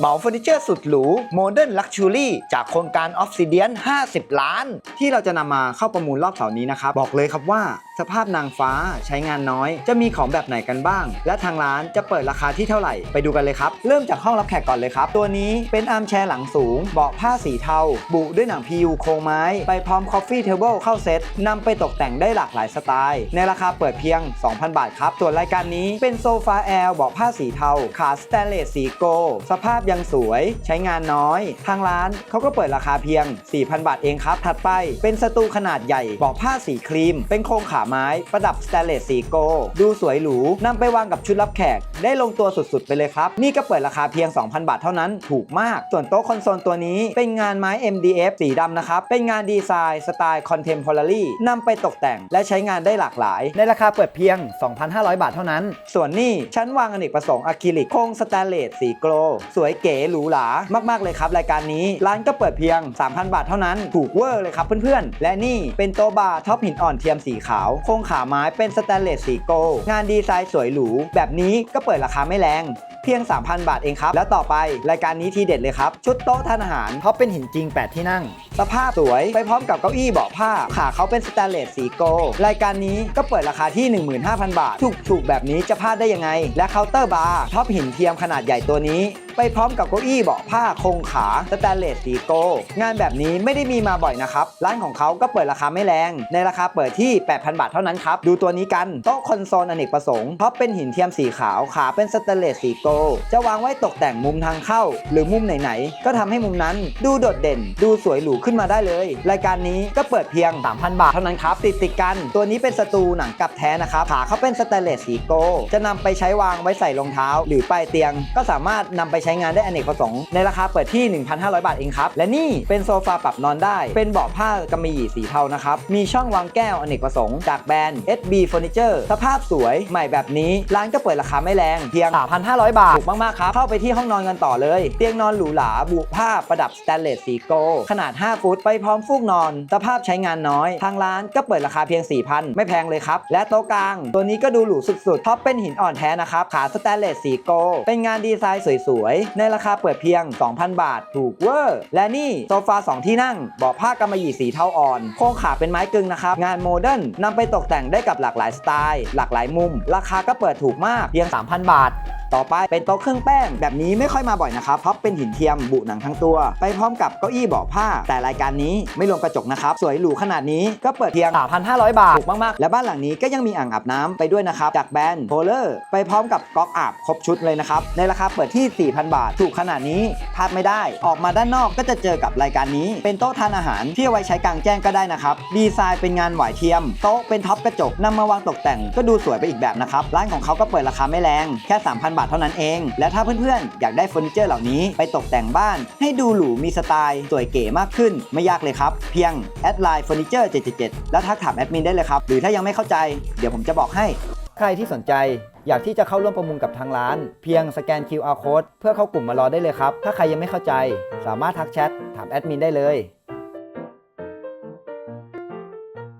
เหมาเฟอร์นิเจอร์สุดหรูโมเดิร์นลักชูรี่จากโครงการออฟซิเดียน50 ล้าน ที่เราจะนำมาเข้าประมูลรอบเสาร์นี้นะครับ บอกเลยครับว่า สภาพนางฟ้าใช้งานน้อย จะมีของแบบไหนกันบ้าง และทางร้านจะเปิดราคาที่เท่าไหร่ ไปดูกันเลยครับ เริ่มจากห้องรับแขกก่อนเลยครับ ตัวนี้เป็นอาร์มแชร์หลังสูง เบาะผ้าสีเทา บุด้วยหนัง PU โครงไม้ ไปพร้อมคอฟฟี่เทเบิลเข้าเซตนำไปตกแต่งได้หลากหลายสไตล์ ในราคาเปิดเพียง 2,000 บาทครับส่วนรายการนี้เป็นโซฟาแอลเบาะผ้าสีเทาขาสแตนเลสสีโกลสภาพยังสวย ใช้งานน้อย ทางร้านเขาก็เปิดราคาเพียง 4,000 บาทเองครับ ถัดไปเป็นสตูขนาดใหญ่เบาะผ้าสีครีม เป็นโครงขาไม้ประดับสแตนเลสสีโกลดูสวยหรูนำไปวางกับชุดรับแขก ได้ลงตัวสุดๆ ไปเลยครับ นี่ก็เปิดราคาเพียง 2,000 บาทเท่านั้นถูกมาก ส่วนโต๊ะคอนโซลตัวนี้เป็นงานไม้ MDF สีดำนะครับเป็นงานดีไซน์สไตล์ Contemporary นำไปตกแต่งและใช้งานได้หลากหลาย ในราคาเปิดเพียง 2,500 บาทเท่านั้น ส่วนนี่ชั้นวางอเนกประสงค์อะคริลิกโครงสแตนเลสสีโกลด์สวยเก๋หรูหรามากๆเลยครับ รายการนี้ร้านก็เปิดเพียง 3,000 บาทเท่านั้น ถูกเวอร์เลยครับเพื่อนๆ และนี่เป็นโต๊ะบาร์ท็อปหินอ่อนเทียมสีขาว โครงขาไม้เป็นสแตนเลสสีโกล้งานดีไซน์สวยหรู แบบนี้ก็เปิดราคาไม่แรงเพียง 3,000 บาทเองครับ แล้วต่อไปรายการนี้ทีเด็ดเลยครับ ชุดโต๊ะทานอาหารท็อปเป็นหินจริง 8 ที่นั่ง สภาพสวยไปพร้อมกับเก้าอี้เบาะผ้า ขาเขาเป็นสแตนเลสสีโกล์รายการนี้ก็เปิดราคาที่ 15,000 บาท ถูกๆ แบบนี้จะพลาดได้ยังไง และเคาน์เตอร์บาร์ท็อปหินเทียมขนาดใหญ่ตัวนี้ไปพร้อมกับเก้าอี้เบาะผ้าคงขาสแตนเลสสีโกล้งานแบบนี้ไม่ได้มีมาบ่อยนะครับ ร้านของเขาก็เปิดราคาไม่แรง ในราคาเปิดที่ 8,000 บาทเท่านั้นครับ ดูตัวนี้กัน โต๊ะคอนโซลอเนกประสงค์ท็อปเป็นหินเทียมสีขาวขาเป็นสแตนเลสสีโกลจะวางไว้ตกแต่งมุมทางเข้า หรือมุมไหนๆ ก็ทำให้มุมนั้นดูโดดเด่น ดูสวยหรูขึ้นมาได้เลย รายการนี้ก็เปิดเพียง 3,000 บาทเท่านั้นครับติดติดกัน ตัวนี้เป็นสตูหนังกับแท้นะครับขาเขาเป็นสแตนเลสสีโกลจะนำไปใช้วางไว้ใส่รองเท้า หรือปลายเตียง ก็สามารถนำไปใช้งานได้อเนกประสงค์ในราคาเปิดที่ 1,500 บาทเองครับ และนี่เป็นโซฟาปรับนอนได้ เป็นเบาะผ้ากำมะหยี่สีเทานะครับ มีช่องวางแก้วอเนกประสงค์จากแบรนด์ SB Furniture สภาพสวยใหม่แบบนี้ ร้านก็เปิดราคาไม่แรง เพียง 3,500 บาท ถูกมาก ๆ ครับ เข้าไปที่ห้องนอนกันต่อเลย เตียงนอนหรูหราบุผ้าประดับสแตนเลสสีโกลด์ขนาด 5 ฟุตไปพร้อมฟูกนอน สภาพใช้งานน้อย ทางร้านก็เปิดราคาเพียง 4,000 ไม่แพงเลยครับ และโต๊ะกลาง ตัวนี้ก็ดูหรูสุดๆท็อปเป็นหินอ่อนแท้นะครับขาสแตนเลสสีโกลด์เป็นงานดีไซน์สวยๆ ในราคาเปิดเพียง 2,000 บาท ถูกเวอร์ และนี่โซฟา 2 ที่นั่งเบาะผ้ากำมะหยี่สีเทาอ่อน โครงขาเป็นไม้กึ่งนะครับ งานโมเดิร์นนำไปตกแต่งได้กับหลากหลายสไตล์ หลากหลายมุม ราคาก็เปิดถูกมากเพียง 3,000 บาท ต่อไปเป็นโต๊ะเครื่องแป้งแบบนี้ไม่ค่อยมาบ่อยนะครับเพราะเป็นหินเทียมบุหนังทั้งตัว ไปพร้อมกับเก้าอี้เบาะผ้า แต่รายการนี้ไม่รวมกระจกนะครับสวยหรูขนาดนี้ก็เปิดเพียง 3,500 บาทถูกมากๆ และบ้านหลังนี้ก็ยังมีอ่างอาบน้ำไปด้วยนะครับจากแบรนด์โพเลอร์ไปพร้อมกับก๊อกอาบครบชุดเลยนะครับในราคาเปิดที่ 4,000 บาท ถูกขนาดนี้พลาดไม่ได้ ออกมาด้านนอกก็จะเจอกับรายการนี้ เป็นโต๊ะทานอาหารที่เอาไว้ใช้กลางแจ้งก็ได้นะครับดีไซน์เป็นงานหวายเทียม โต๊ะเป็นท็อปกระจกนำมาวางตกแต่ง ก็ดูสวยไปอีกแบบนะครับร้านของเขาก็เปิดราคาไม่แรงแค่ 3,000 บาทเท่านั้นเอง และถ้าเพื่อนๆ อยากได้เฟอร์นิเจอร์เหล่านี้ไปตกแต่งบ้าน ให้ดูหรูมีสไตล์ สวยเก๋มากขึ้น ไม่ยากเลยครับ เพียงแอดไลน์เฟอร์นิเจอร์777แล้วทักถามแอดมินได้เลยครับ หรือถ้ายังไม่เข้าใจ เดี๋ยวผมจะบอกให้ ใครที่สนใจอยากที่จะเข้าร่วมประมูลกับทางร้าน เพียงสแกน QR code เพื่อเข้ากลุ่มมารอได้เลยครับ ถ้าใครยังไม่เข้าใจ สามารถทักแชทถามแอดมินได้เลย